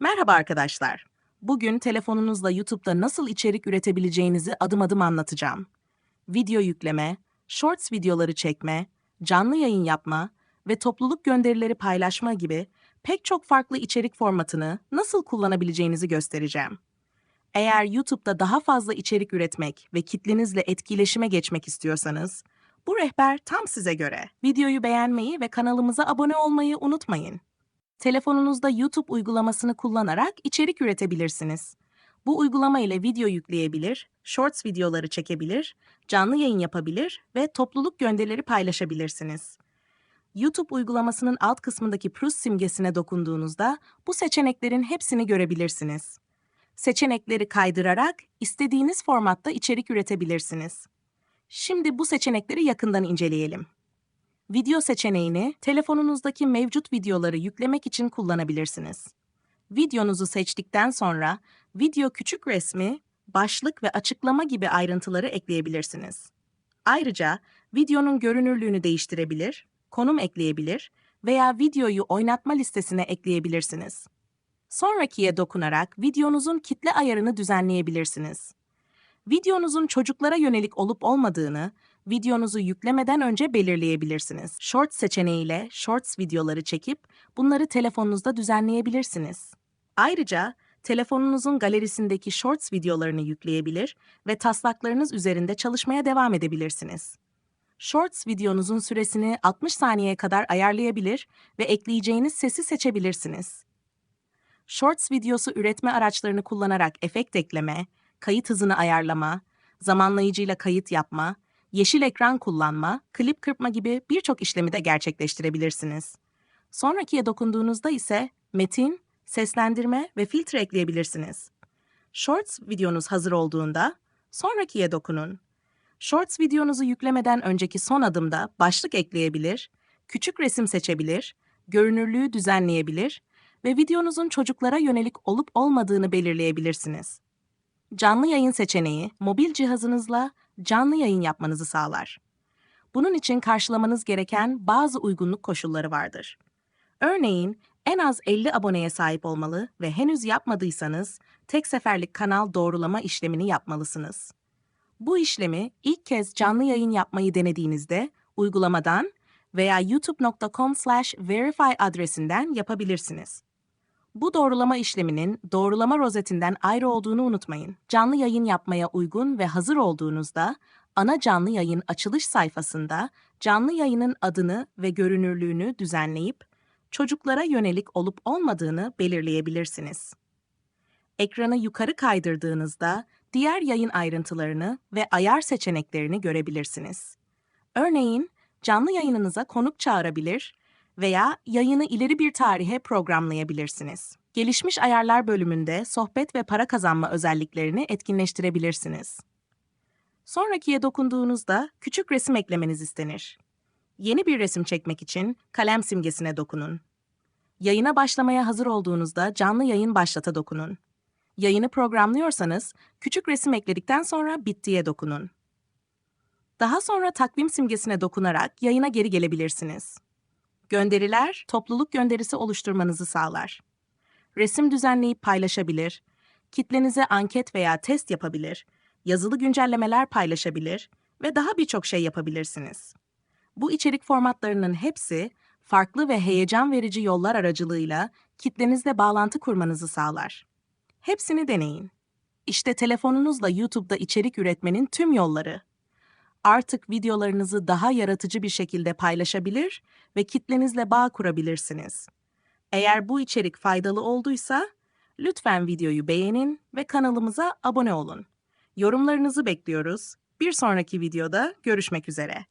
Merhaba arkadaşlar. Bugün telefonunuzla YouTube'da nasıl içerik üretebileceğinizi adım adım anlatacağım. Video yükleme, shorts videoları çekme, canlı yayın yapma ve topluluk gönderileri paylaşma gibi pek çok farklı içerik formatını nasıl kullanabileceğinizi göstereceğim. Eğer YouTube'da daha fazla içerik üretmek ve kitlenizle etkileşime geçmek istiyorsanız, bu rehber tam size göre. Videoyu beğenmeyi ve kanalımıza abone olmayı unutmayın. Telefonunuzda YouTube uygulamasını kullanarak içerik üretebilirsiniz. Bu uygulama ile video yükleyebilir, shorts videoları çekebilir, canlı yayın yapabilir ve topluluk gönderileri paylaşabilirsiniz. YouTube uygulamasının alt kısmındaki plus simgesine dokunduğunuzda bu seçeneklerin hepsini görebilirsiniz. Seçenekleri kaydırarak istediğiniz formatta içerik üretebilirsiniz. Şimdi bu seçenekleri yakından inceleyelim. Video seçeneğini telefonunuzdaki mevcut videoları yüklemek için kullanabilirsiniz. Videonuzu seçtikten sonra video küçük resmi, başlık ve açıklama gibi ayrıntıları ekleyebilirsiniz. Ayrıca videonun görünürlüğünü değiştirebilir, konum ekleyebilir veya videoyu oynatma listesine ekleyebilirsiniz. Sonrakiye dokunarak videonuzun kitle ayarını düzenleyebilirsiniz. Videonuzun çocuklara yönelik olup olmadığını videonuzu yüklemeden önce belirleyebilirsiniz. Shorts seçeneğiyle Shorts videoları çekip bunları telefonunuzda düzenleyebilirsiniz. Ayrıca telefonunuzun galerisindeki Shorts videolarını yükleyebilir ve taslaklarınız üzerinde çalışmaya devam edebilirsiniz. Shorts videonuzun süresini 60 saniyeye kadar ayarlayabilir ve ekleyeceğiniz sesi seçebilirsiniz. Shorts videosu üretme araçlarını kullanarak efekt ekleme, kayıt hızını ayarlama, zamanlayıcıyla kayıt yapma, yeşil ekran kullanma, klip kırpma gibi birçok işlemi de gerçekleştirebilirsiniz. Sonrakiye dokunduğunuzda ise metin, seslendirme ve filtre ekleyebilirsiniz. Shorts videonuz hazır olduğunda sonrakiye dokunun. Shorts videonuzu yüklemeden önceki son adımda başlık ekleyebilir, küçük resim seçebilir, görünürlüğü düzenleyebilir ve videonuzun çocuklara yönelik olup olmadığını belirleyebilirsiniz. Canlı yayın seçeneği mobil cihazınızla canlı yayın yapmanızı sağlar. Bunun için karşılamanız gereken bazı uygunluk koşulları vardır. Örneğin en az 50 aboneye sahip olmalı ve henüz yapmadıysanız tek seferlik kanal doğrulama işlemini yapmalısınız. Bu işlemi ilk kez canlı yayın yapmayı denediğinizde uygulamadan veya youtube.com/verify adresinden yapabilirsiniz. Bu doğrulama işleminin doğrulama rozetinden ayrı olduğunu unutmayın. Canlı yayın yapmaya uygun ve hazır olduğunuzda ana canlı yayın açılış sayfasında canlı yayının adını ve görünürlüğünü düzenleyip çocuklara yönelik olup olmadığını belirleyebilirsiniz. Ekranı yukarı kaydırdığınızda diğer yayın ayrıntılarını ve ayar seçeneklerini görebilirsiniz. Örneğin canlı yayınınıza konuk çağırabilir veya yayını ileri bir tarihe programlayabilirsiniz. Gelişmiş ayarlar bölümünde sohbet ve para kazanma özelliklerini etkinleştirebilirsiniz. Sonrakiye dokunduğunuzda küçük resim eklemeniz istenir. Yeni bir resim çekmek için kalem simgesine dokunun. Yayına başlamaya hazır olduğunuzda canlı yayın başlata dokunun. Yayını programlıyorsanız küçük resim ekledikten sonra bittiye dokunun. Daha sonra takvim simgesine dokunarak yayına geri gelebilirsiniz. Gönderiler, topluluk gönderisi oluşturmanızı sağlar. Resim düzenleyip paylaşabilir, kitlenize anket veya test yapabilir, yazılı güncellemeler paylaşabilir ve daha birçok şey yapabilirsiniz. Bu içerik formatlarının hepsi farklı ve heyecan verici yollar aracılığıyla kitlenizle bağlantı kurmanızı sağlar. Hepsini deneyin. İşte telefonunuzla YouTube'da içerik üretmenin tüm yolları artık videolarınızı daha yaratıcı bir şekilde paylaşabilir ve kitlenizle bağ kurabilirsiniz. Eğer bu içerik faydalı olduysa lütfen videoyu beğenin ve kanalımıza abone olun. Yorumlarınızı bekliyoruz. Bir sonraki videoda görüşmek üzere.